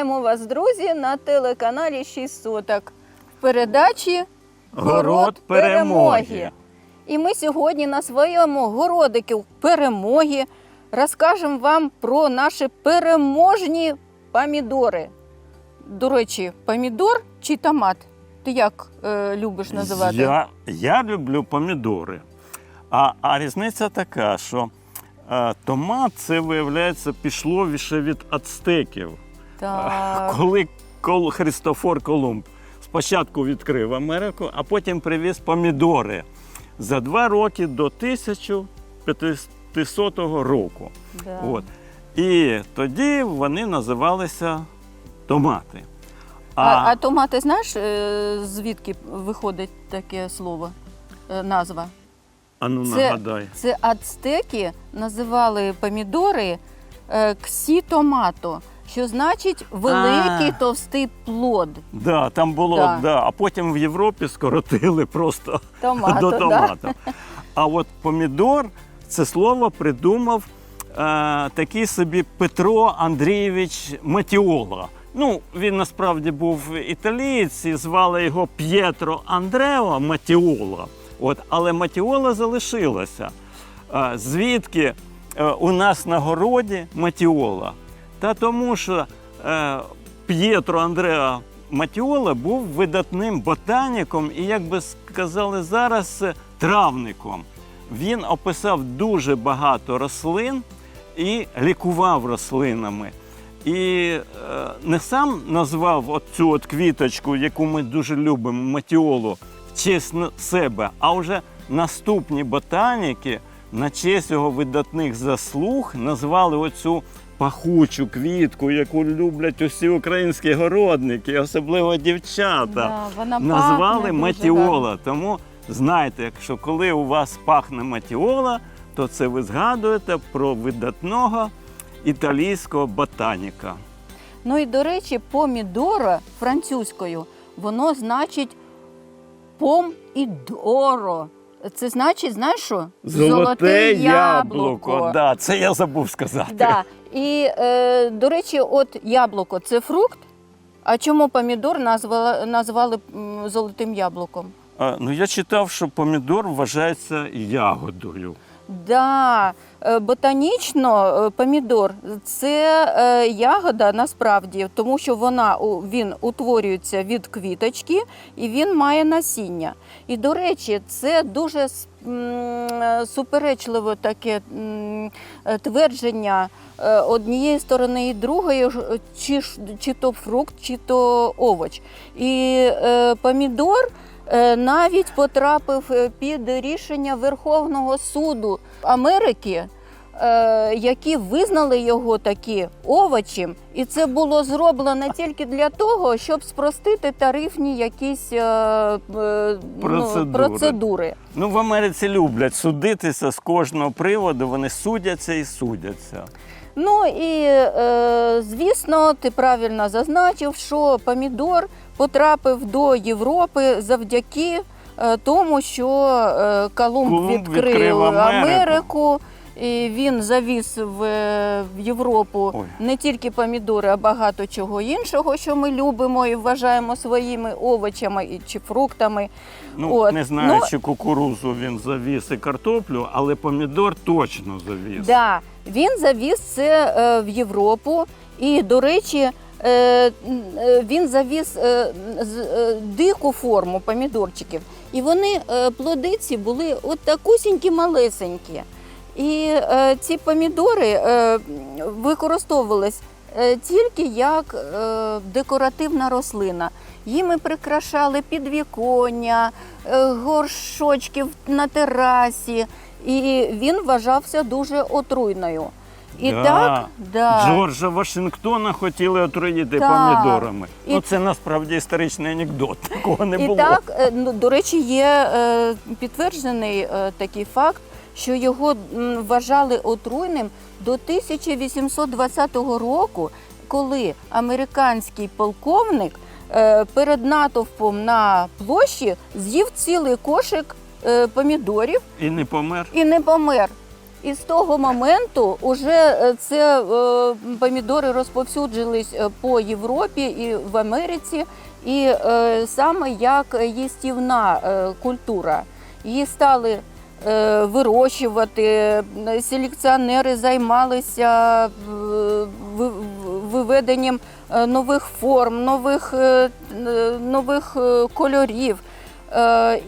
Вітаємо вас, друзі, на телеканалі 6 соток в передачі Город перемоги. І ми сьогодні на своєму городику перемоги розкажемо вам про наші переможні помідори. До речі, помідор чи томат? Ти як е, любиш називати? Я, я люблю помідори. А, а різниця така, що е, томат це, виявляється, пішло від ацтеків. Так. Коли Кол, Христофор Колумб спочатку відкрив Америку, а потім привіз помідори за два роки до 1500 року. Да. От. І тоді вони називалися томати. А, а томати знаєш, е, звідки виходить таке слово, е, назва? а ну це- нагадай. Це ацтеки називали помідори ксітомато, що значить великий А. товстий плод. Да, там було, Да. да. а потім в Європі скоротили просто Томато, до да. томата. А от помідор це слово придумав е, такий собі Петро Андрійович Матіола. Ну, він насправді був італієць, і звали його П'єтро Андрео Матіола. От, але Матіола залишилася. Е, звідки е, у нас на городі Матіола? Та тому, що е, П'єтро Андреа Матіола був видатним ботаніком і, як би сказали зараз, е, травником. Він описав дуже багато рослин і лікував рослинами. І е, не сам назвав цю от квіточку, яку ми дуже любимо, матіолу, в честь себе, а вже наступні ботаніки на честь його видатних заслуг назвали оцю пахучу квітку, яку люблять усі українські городники, особливо дівчата Да, вона назвали пахне матіола. гарно. Тому знайте, якщо коли у вас пахне матіола, то це ви згадуєте про видатного італійського ботаніка. Ну і до речі, помідора французькою воно значить пом і доро. Це значить, знаєш що? Да, це я забув сказати. Да. І, е, до речі, от яблуко це фрукт. А чому помідор назвали, назвали м, золотим яблуком? А, ну я читав, що помідор вважається ягодою. Да, ботанічно е, помідор це е, ягода насправді, тому що вона він утворюється від квіточки і він має насіння. І до речі, це дуже е, суперечливе таке е, твердження е, однієї сторони і другої, е, чи, чи то фрукт, чи то овоч. І е, помідор. Е, навіть потрапив е, під рішення Верховного суду Америки, е, які визнали його такі овочем, і це було зроблено тільки для того, щоб спростити тарифні якісь е, Процедури. Ну, процедури. Ну, в Америці люблять судитися з кожного приводу, вони судяться і судяться. Ну і звісно, ти правильно зазначив, що помідор потрапив до Європи завдяки е, тому, що е, Колумб, Колумб відкрив, відкрив Америку. Америку. І він завіз в, в Європу Ой. не тільки помідори, а багато чого іншого, що ми любимо і вважаємо своїми овочами чи фруктами. Ну, От. не знаю, Ну, чи кукурузу він завіз і картоплю, але помідор точно завіз. Да, він завіз це е, в Європу. І, до речі, е, е, він завіз е, е, дику форму помідорчиків. І вони, е, плодиці, були от такусінькі малесенькі. І е, ці помідори е, використовувались е, тільки як е, декоративна рослина. Їми прикрашали підвіконня, е, горшочки на терасі, і він вважався дуже отруйною. І Да. так, да. Джорджа Вашингтона хотіли отруїти Так. помідорами. І- Ну, це насправді історичний анекдот. Такого не І було. так, е, ну, до речі, є е, підтверджений е, такий факт, що його вважали отруйним до 1820 року, коли американський полковник е, перед натовпом на площі з'їв цілий кошик е, помідорів І не помер. і не помер. І з того моменту вже е, це е, помідори розповсюджились е, по Європі і в Америці, і саме як їстівна культура. Її стали вирощувати, селекціонери займалися виведенням нових форм, нових, нових кольорів.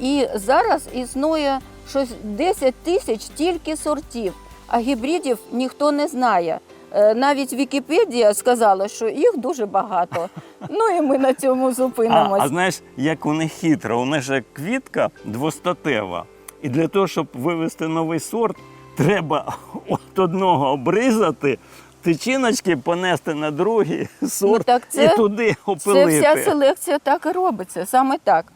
І зараз існує щось 10 тисяч тільки сортів, а гібридів ніхто не знає. Е, Навіть Вікіпедія сказала, що їх дуже багато. Ну і ми на цьому А, зупинимось. а знаєш, як вони хитро, у них же квітка двостатева. І для того, щоб вивести новий сорт, треба от одного обрізати, тичиночки понести на другий сорт Ну, так це- і туди Це вся селекція так і робиться, саме так.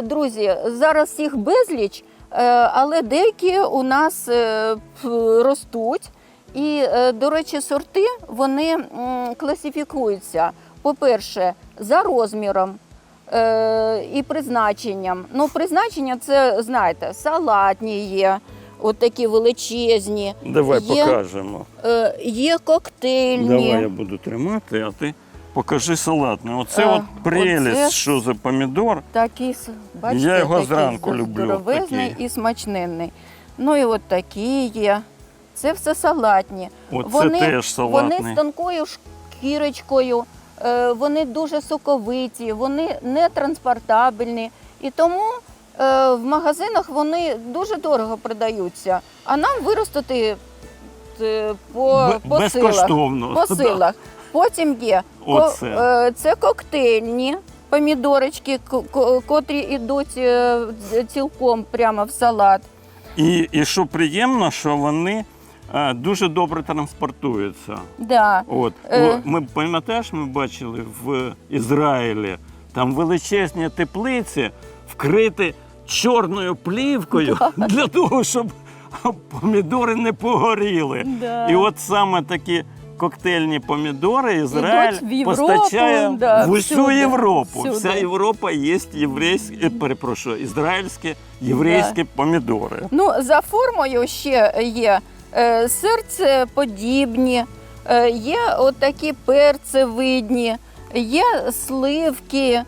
Друзі, зараз їх безліч, е, але деякі у нас е, ростуть. І, е, до речі, сорти вони класифікуються, по-перше, за розміром е, і призначенням. Ну, призначення це, знаєте, салатні є, от такі величезні, Давай Є- покажемо. е, є коктейльні. Давай я буду тримати, а ти покажи салатний. Оце А, от прелість, оце- що за помідор. Такий, с- бачите, Я його такий зранку люблю, здоровезний такий. і смачненний. Ну і от такі є. Це все салатні. Оце теж салатний. Вони з тонкою шкірочкою, е, вони дуже соковиті, вони не транспортабельні. І тому е, в магазинах вони дуже дорого продаються. А нам виростити е, по, Б- по силах. безкоштовно. По силах. Потім є ко- е, це коктейльні помідорочки, ко- ко- котрі йдуть е, цілком прямо в салат. І, і що приємно, що вони е, дуже добре транспортуються. Да. От Е. Ми пам'ятаєш, ми бачили в Ізраїлі там величезні теплиці вкриті чорною плівкою для того, щоб помідори не погоріли. Да. І от саме такі коктейльні помідори Ізраїль Ідуть в Європу, постачає да, в усю всюди, Європу. всюди. Вся Європа є єврейські, е, перепрошую, ізраїльські єврейські помідори. Ну, за формою ще є е, серцеподібні, е, є отакі перцевидні, є сливки, е,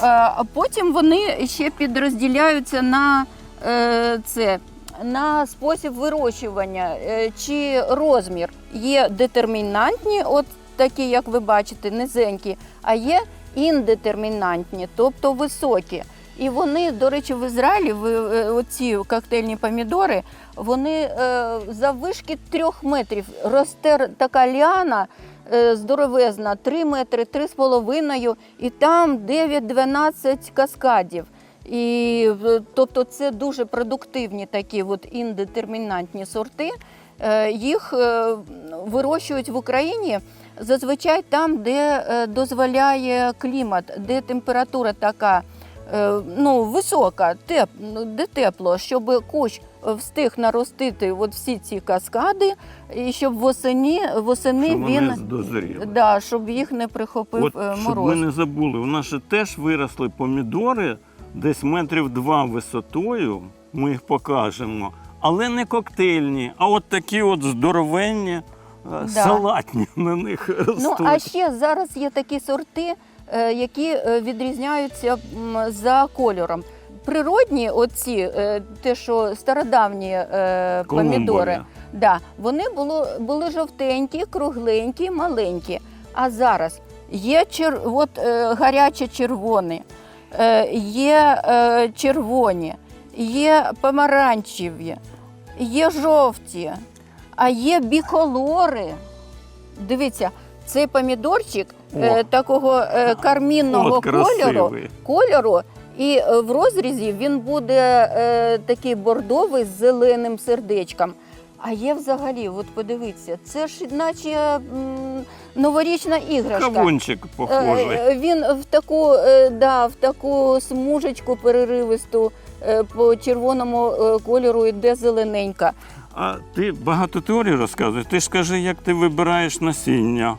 а потім вони ще підрозділяються на е, це. На спосіб вирощування е, чи розмір є детермінантні, от такі, як ви бачите, низенькі, а є індетермінантні, тобто високі. І вони, до речі, в Ізраїлі е, оці коктейльні помідори, вони е, заввишки трьох метрів. Росте така ліана здоровезна, 3 метри, 3,5, і там 9-12 каскадів. І, тобто це дуже продуктивні такі от індетермінантні сорти. Е, Їх е, вирощують в Україні зазвичай там, де е, дозволяє клімат, де температура така ну, висока, теп, де тепло, щоб кущ встиг наростити от всі ці каскади, і щоб восені, восени Щоб він дозріли. да, щоб їх не прихопив От, е, щоб мороз. ми не забули, у нас же теж виросли помідори десь метрів два висотою. Ми їх покажемо. Але не коктейльні, а от такі от здоровенні, е, Да. салатні на них ростуть. Ну а ще зараз є такі сорти, е, які е, відрізняються за кольором. Природні, оці, те, що стародавні помідори, да, вони було, були жовтенькі, кругленькі, маленькі. А зараз є чер, от, гаряче червоні, є е, червоні, є помаранчеві, є жовті, а є біколори. Дивіться, цей помідорчик О. е, такого е, кармінного От кольору, кольору, і е, в розрізі він буде е, такий бордовий з зеленим сердечком. А є взагалі, от подивіться, це ж наче м, новорічна іграшка. Кавунчик похожий. Е, е, Він в таку, е, да, в таку смужечку переривисту е, по червоному е, кольору йде зелененька. А ти багато теорій розказуєш. Ти ж скажи, як ти вибираєш насіння,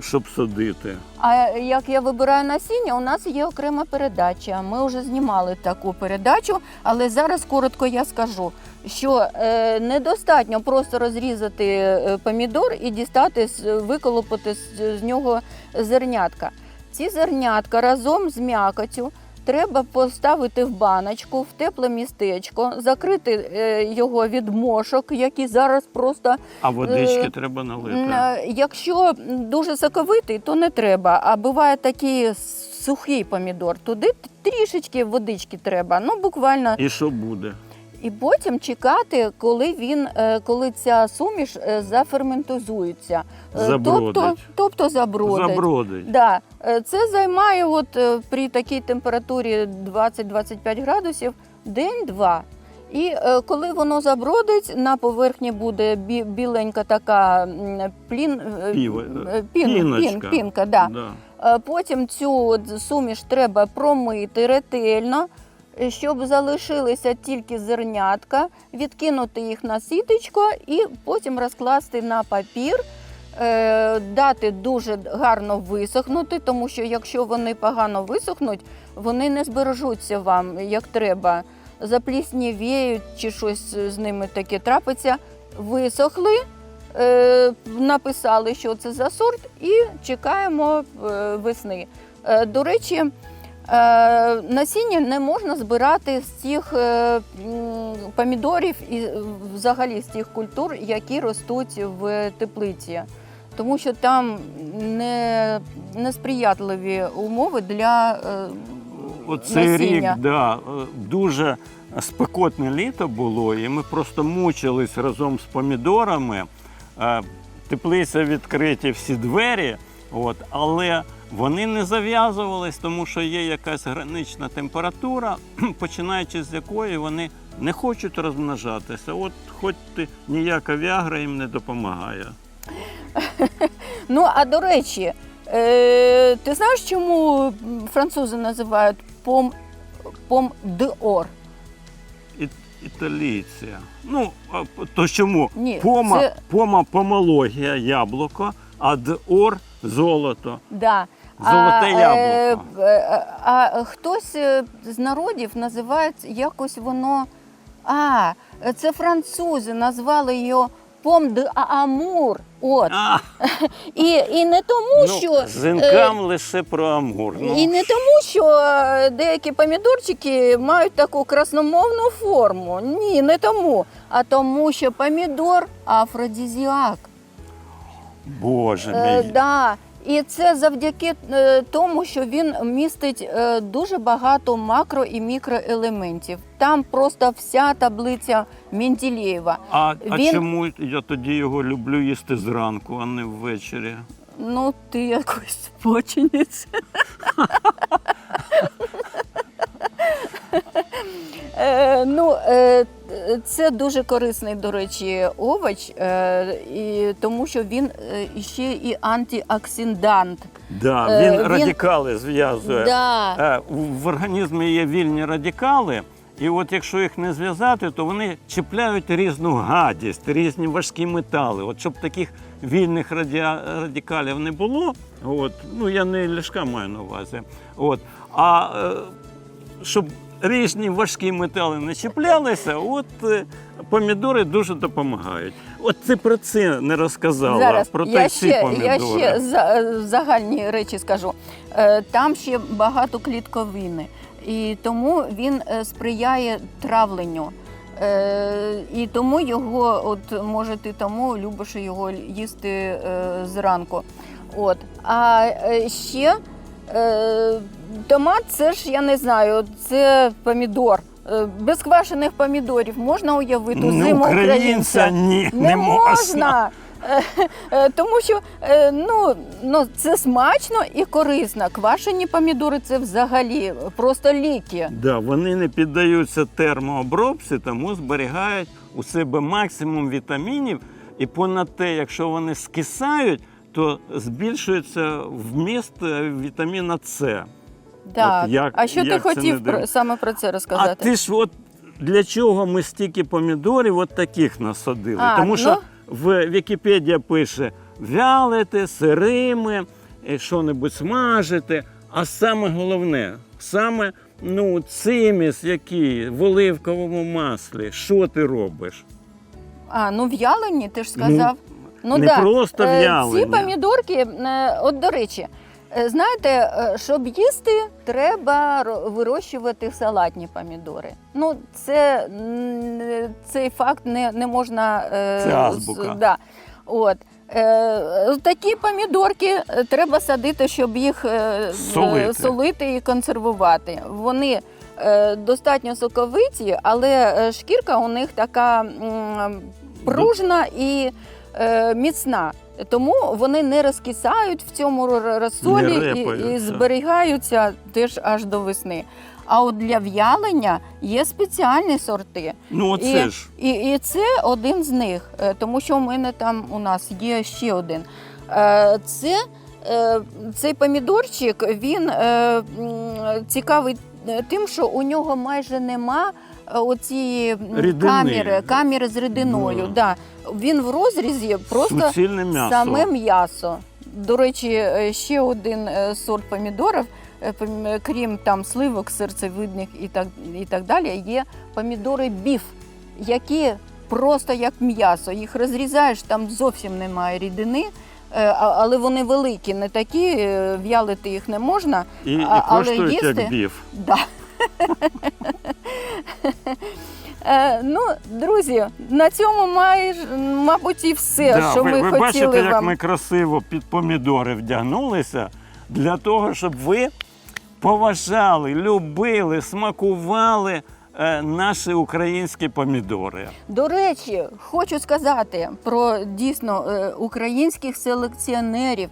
щоб садити. А як я вибираю насіння, у нас є окрема передача. Ми вже знімали таку передачу, але зараз коротко я скажу, що е, недостатньо просто розрізати е, помідор і дістати, виколопати з, з нього зернятка. Ці зернятка разом з м'якотю треба поставити в баночку, в тепле містечко, закрити е, його від мошок, які зараз просто А водички Е, треба налити. Е, Якщо дуже соковитий, то не треба. А буває такий сухий помідор. Туди трішечки водички треба. Ну буквально. І що буде? І потім чекати, коли він, е, коли ця суміш е, заферментизується. Е, Забродить. Тобто, тобто забродить. Забродить. Да. Це займає от, при такій температурі 20-25 градусів день-два. І коли воно забродить, на поверхні буде бі- біленька така плін, пін, піночка. пін, пінка. Да. Да. Потім цю суміш треба промити ретельно, щоб залишилися тільки зернятка, відкинути їх на сіточко і потім розкласти на папір, е, дати дуже гарно висохнути, тому що якщо вони погано висохнуть, вони не збережуться вам як треба. Запліснівіють чи щось з ними таке трапиться. Висохли, е, написали, що це за сорт, і чекаємо е, весни. До речі, насіння не можна збирати з тих е, помідорів і е, взагалі з тих культур, які ростуть в теплиці. Тому що там не, несприятливі умови для е, Оцей рік да, е, дуже спекотне літо було, і ми просто мучились разом з помідорами. Е, Теплиця відкриті всі двері, от, але вони не зав'язувались, тому що є якась гранична температура, починаючи з якої вони не хочуть розмножатися. От хоч ти ніяка вягра їм не допомагає. Ну, а до речі, е, ти знаєш, чому французи називають пом, пом д'ор? І. Ну, то чому? Ні, пома, це- пома помологія яблуко, а д'ор золото. Да. Золоте а, яблуко. е, е, а хтось е, з народів називає якось воно. А, це французи назвали його пом де Амур. От. А, І, і не тому, ну, що. Жінкам лише про амур. Ну, І не тому, що е, деякі помідорчики мають таку красномовну форму. Ні, не тому. А тому, що помідор афродізіак. Боже Е, да. І це завдяки е, тому, що він містить е, дуже багато макро і мікроелементів. Там просто вся таблиця Менделєєва. А, а чому я тоді його люблю їсти зранку, а не ввечері? Ну, ти якось спочинець. Е, ну, це дуже корисний, до речі, овоч, е, і, тому що він е, ще і антиоксидант. Да, Е, він, він- радикали зв'язує. Да. В організмі є вільні радикали, і от якщо їх не зв'язати, то вони чіпляють різну гадість, різні важкі метали. От щоб таких вільних радіа- радикалів не було, от, ну я не ляшка маю на увазі. От, а щоб різні важкі метали не чіплялися, от е, помідори дуже допомагають. От ти про це не розказала, Зараз про я ще, помідори. я ще за- загальні речі скажу. Е, Там ще багато клітковини, і тому він е, сприяє травленню. Е, І тому його, от може ти тому любиш його їсти е, зранку. От. А е, ще томат, це ж я не знаю, це помідор. Е, Без квашених помідорів можна уявити Ну, зиму українця ні, Не, не можна. можна. Е, Тому що е, ну, ну, це смачно і корисно. Квашені помідори це взагалі просто ліки. Да, вони не піддаються термообробці, тому зберігають у себе максимум вітамінів. І понад те, якщо вони скисають, то збільшується вміст е, вітаміна С. Так. От як- а що ти як не хотів про, саме про це А розказати? ти ж от для чого ми стільки помідорів от таких насадили? А, Тому що ну. в Вікіпедія пише вялите, сирими, е, що-небудь смажите. А саме головне, саме ну, циміс, який в оливковому маслі, що ти робиш? А, ну в'ялені, ти ж сказав. Ну, не да. просто Е. Ці помідорки, е, от до речі, е, знаєте, щоб їсти, треба вирощувати салатні помідори. Ну, це цей факт не, не можна. Це азбука. Да. От. Такі помідорки треба садити, щоб їх Солити. солити і консервувати. Вони достатньо соковиті, але шкірка у них така пружна і міцна. Тому вони не розкисають в цьому Не розсолі і, і зберігаються теж аж до весни. А от для в'ялення є спеціальні сорти. Ну, оце і, ж. І, і це один з них, е, тому що у мене там у нас є ще один. Е, Це е, цей помідорчик він е, цікавий е, тим, що у нього майже нема е, оцієї камери, камери з рідиною. Да. Він в розрізі просто Суцільне м'ясо. саме м'ясо. До речі, е, ще один е, сорт помідорів, е, крім там сливок, серцевидних і так, і так далі, є помідори біф, які просто як м'ясо. Їх розрізаєш, там зовсім немає рідини. Але вони великі, не такі, в'ялити їх не можна. І, і але їсти? як біф. Да. Е, ну, друзі, на цьому майже, мабуть, і все, Да, що ви, ми ви хотіли бачите, як ми красиво під помідори вдягнулися для того, щоб ви поважали, любили, смакували е, наші українські помідори. До речі, хочу сказати про дійсно е, українських селекціонерів.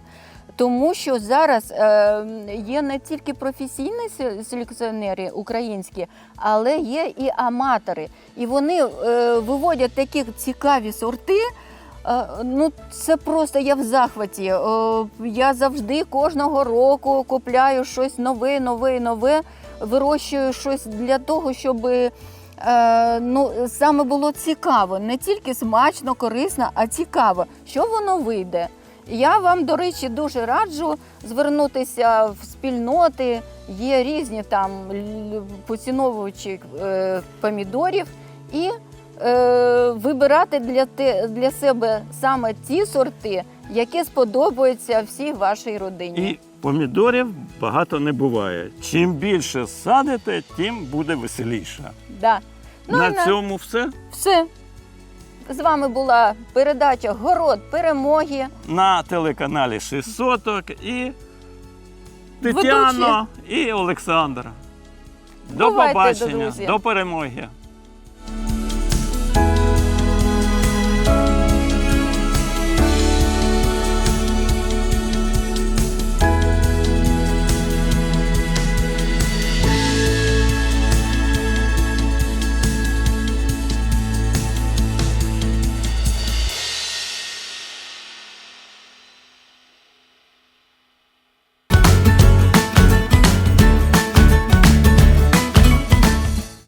Тому що зараз е, є не тільки професійні селекціонери українські, але є і аматори. І вони е, виводять такі цікаві сорти. Е, ну, це просто я в захваті. Я завжди кожного року купляю щось нове, нове, нове, вирощую щось для того, щоб ну, саме було цікаво. Не тільки смачно, корисно, а цікаво, що воно вийде. Я вам, до речі, дуже раджу звернутися в спільноти. Є різні там поціновувачі е, помідорів і е, вибирати для, те, для себе саме ті сорти, які сподобаються всій вашій родині. І помідорів багато не буває. Чим більше садите, тим буде веселіше. Да. Ну, на на- цьому все. Все. З вами була передача Город перемоги. На телеканалі 6 і Тетяно і Олександр. До Бувайте, побачення, друзі. до перемоги.